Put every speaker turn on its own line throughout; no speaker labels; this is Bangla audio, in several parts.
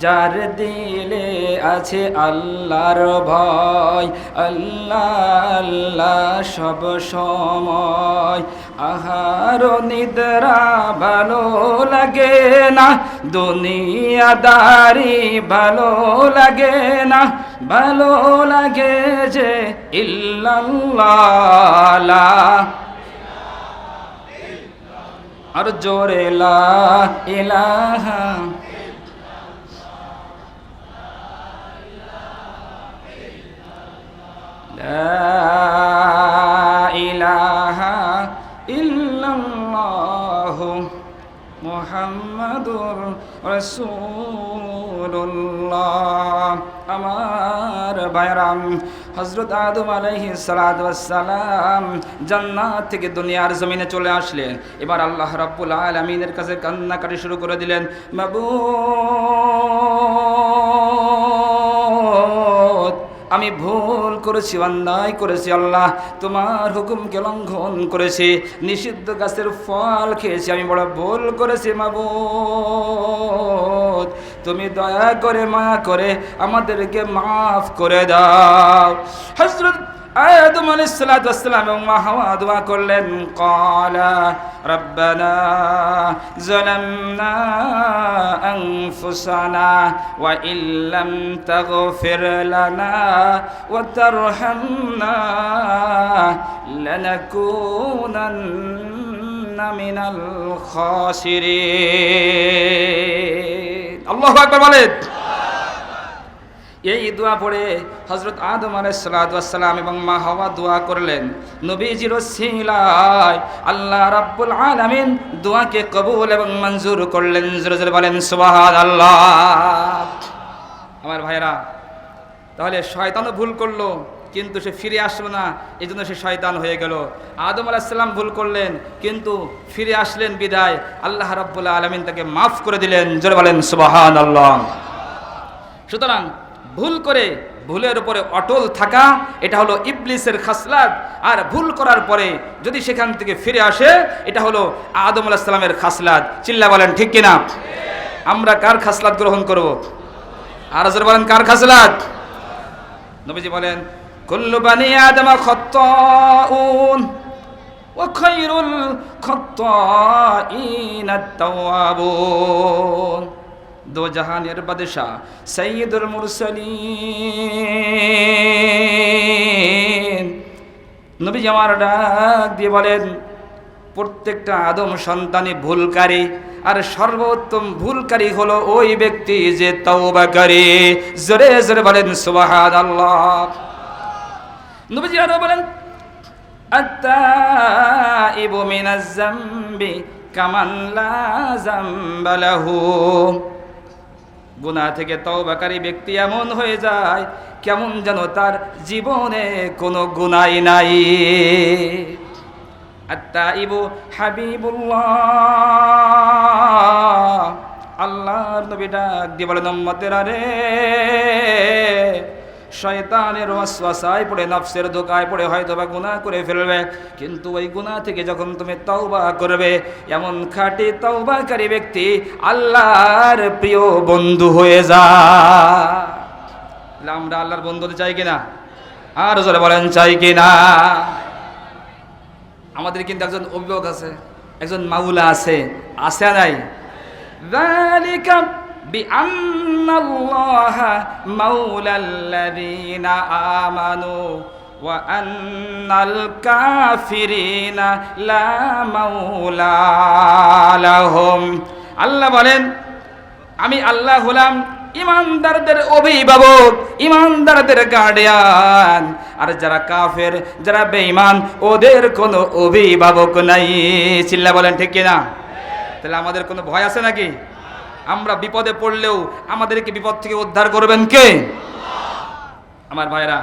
যার দিলে আছে আল্লাহর ভয়, আল্লাহ আল্লাহ সব সময়। আহার নিদ্রা ভালো লাগে না, দুনিয়াদারি ভালো লাগে না। ভালো লাগে যে ইল্লাল্লাহ। আর জোরে, লা ইলাহা ইলাহা ইল্লাল্লাহু মুহাম্মাদুর রাসূলুল্লাহ। আমার বায়রাম হজরত আদম আলহি সালাম জান্নাত থেকে দুনিয়ার জমিনে চলে আসলেন। এবার আল্লাহ রাব্বুল আলমিনের কাছে কান্না কাটি শুরু করে দিলেন মাবু আমি ভুল করেছি, অন্যায় করেছি, আল্লাহ তোমার হুকুমকে লঙ্ঘন করেছি, নিষিদ্ধ গাছের ফল খেয়েছি, আমি বড় ভুল করেছি মাব তুমি দয়া করে মায়া করে আমাদেরকে মাফ করে দাও। হজরত আদম আলাইহিসসালাম এবং মা হাওয়া দোয়া করলেন ক্বালা রব্বানা যালামনা আনফুসানা ওয়া ইল্লাম তাগফির লানা ওয়া তারহামনা লানাকুনান্না মিনাল খাসিরিন। আল্লাহু আকবার বলেন। এই দোয়া পড়ে হজরত আদম আলাইসালাম এবং মা হওয়া দোয়া করলেন, নবীজির আল্লাহ রাব্বুল আলামিন দোয়াকে কবুল এবং মঞ্জুর করলেন। বলেন সুবহান আল্লাহ আমার ভাইরা তাহলে শয়তানও ভুল করল, কিন্তু সে ফিরে আসলো না এই জন্য সে শয়তান হয়ে গেল। আদম আলাহিসাল্লাম ভুল করলেন, কিন্তু ফিরে আসলেন বিদায়। আল্লাহ রাব্বুল আলমিন তাকে মাফ করে দিলেন। জোরে বলেন সুবাহান আল্লাহ সুতরাং ভুল করে ভুলের উপরে অটল থাকা, এটা হলো ইবলিসের খাসলাত। আর ভুল করার পরে যদি সেখান থেকে ফিরে আসে, এটা হলো আদম আলাহিসাল্লামের খাসলাত। চিল্লা বলেন, ঠিক কিনা? আমরা কার খাসলাত গ্রহণ করব? আর জোরে বলেন, কার খাসলাত? নবীজি বলেন, কুল্লু বানি আদমা খত্তাউন ওয়া খায়রুল খত্তাইনা তাওয়াবুন দো জাহানের বাদশাহ সৈয়দুল মুরসালিন। নবী আমার ডাক দিয়ে বলেন, প্রত্যেকটা আদম সন্তানই ভুলকারী, আর সর্বোত্তম ভুলকারী হলো ওই ব্যক্তি যে তওবাকারী জোরে জোরে বলেন, সুবহানাল্লাহ। নবীজি আরও বলেন, আত্তাইবু মিনাজ জামবি কামান লা জামবা লাহু থেকে তওবাকারী ব্যক্তি এমন হয়ে যায়, কেমন যেন তার জীবনে কোনো গুনাই নাই। আত্তাইবু হাবিবুল্লাহ। আল্লাহর নবী ডাক দিয়ে বলেন আরে শয়তানের ওয়াসওয়াসায় পড়ে নফসের ধোকায় পড়ে হয়তো বা গুনাহ করে ফেলবে কিন্তু ওই গুনাহ থেকে যখন তুমি তওবা করবে এমন খাঁটি তওবাকারী ব্যক্তি আল্লাহর প্রিয় বন্ধু হয়ে যায় তাহলে আমরা আল্লাহর বন্ধু হতে চাই কিনা আর জোরে বলেন চাই কিনা আমাদের কিন্তু একজন অভিভাবক আছে একজন মাউলা আছে আছে আর নাই ذلك بأن الله مولى الذين آمنوا وأن الكافرين لا مولى لهم আল্লাহ বলেন আমি আল্লাহ হলাম ইমানদারদের অভিভাবক ইমানদারদের গার্ডিয়ান আর যারা কাফের যারা বেঈমান ওদের কোনো অভিভাবক নাই চিল্লা বলেন ঠিক কিনা তাহলে আমাদের কোনো ভয় আছে নাকি আমরা বিপদে পড়লেও আমাদেরকে বিপদ থেকে উদ্ধার করবেন কে? আমার ভাইরা,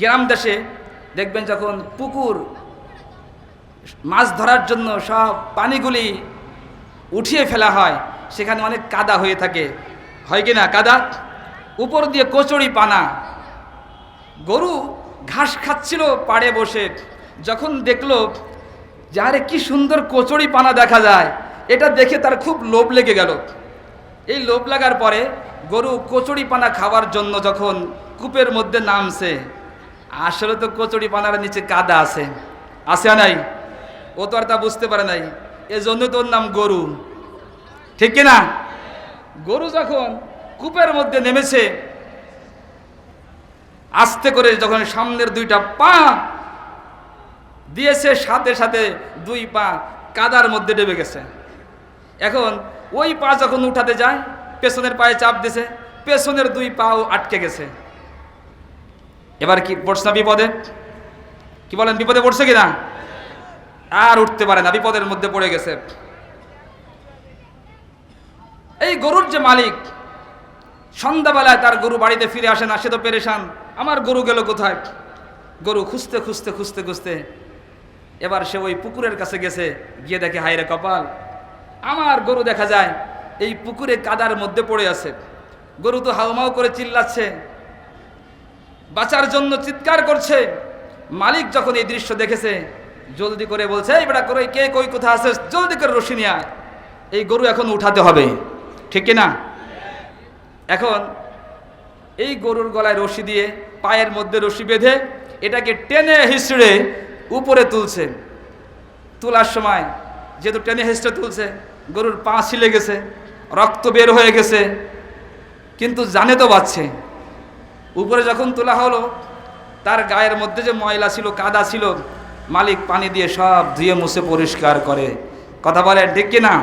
গ্রাম দেশে দেখবেন যখন পুকুর, মাছ ধরার জন্য সব পানিগুলি উঠিয়ে ফেলা হয়, সেখানে অনেক কাদা হয়ে থাকে। হয় কি না কাদা? উপর দিয়ে কচুরি পানা। গরু ঘাস খাচ্ছিল পাড়ে বসে। যখন দেখল যে আরে কি সুন্দর কচুরি পানা দেখা যায় এটা দেখে তার খুব লোভ লেগে গেল। এই লোভ লাগার পরে গরু কচুরি পানা খাওয়ার জন্য যখন কূপের মধ্যে নামছে, আসলে তো কচুরি পানার নিচে কাদা আছে। আছে নাই? ও তো আর তা বুঝতে পারে নাই। এজন্য তো ওর নাম গরু। ঠিক কি না? গরু যখন কূপের মধ্যে নেমেছে, আস্তে করে যখন সামনের দুইটা পা দিয়েছে, সাথে সাথে দুই পা কাদার মধ্যে ডেবে গেছে। এখন ওই পা যখন উঠাতে যায়, পেছনের পায়ে চাপ দিছে, পেছনের দুই পাও আটকে গেছে। এবার কি পড়ছে না বিপদে? কি বলেন, বিপদে পড়ছে কিনা? আর উঠতে পারে না, বিপদের মধ্যে পড়ে গেছে। এই গরুর যে মালিক, সন্ধ্যাবেলায় তার গরু বাড়িতে ফিরে আসে না, সে তো পেরেশান। আমার গরু গেল কোথায়? গরু খুঁজতে খুঁজতে খুঁজতে খুঁজতে এবার সে ওই পুকুরের কাছে গেছে, গিয়ে দেখে হাইরে কপাল আমার গরু দেখা যায়, এই পুকুরে কাদার মধ্যে পড়ে আছে। গরু তো হাউমাউ করে চিল্লাচ্ছে। বাঁচার জন্য চিৎকার করছে। মালিক যখন এই দৃশ্য দেখেছে, জলদি করে বলছে, এই বেটা করে কে কই কোথা আছে জলদি করে রশি নিয়ে আয়। এই গরু এখন উঠাতে হবে। ঠিক না এখন এই গরুর গলায় রশি দিয়ে পায়ের মধ্যে রশি বেঁধে এটাকে টেনে হিসড়ে উপরে তুলছে। তোলার সময় যেহেতু টেনে হিসড়ে তুলছে গরুর পা ছিলে গেছে, রক্ত বের হয়ে গেছে, কিন্তু জানে তো বাচ্ছে। উপরে যখন তোলা হলো, তার গায়ের মধ্যে যে ময়লা ছিল, কাদা ছিল, মালিক পানি দিয়ে সব ধুয়ে মুছে পরিষ্কার করে। কথা বলে, ঠিক কি না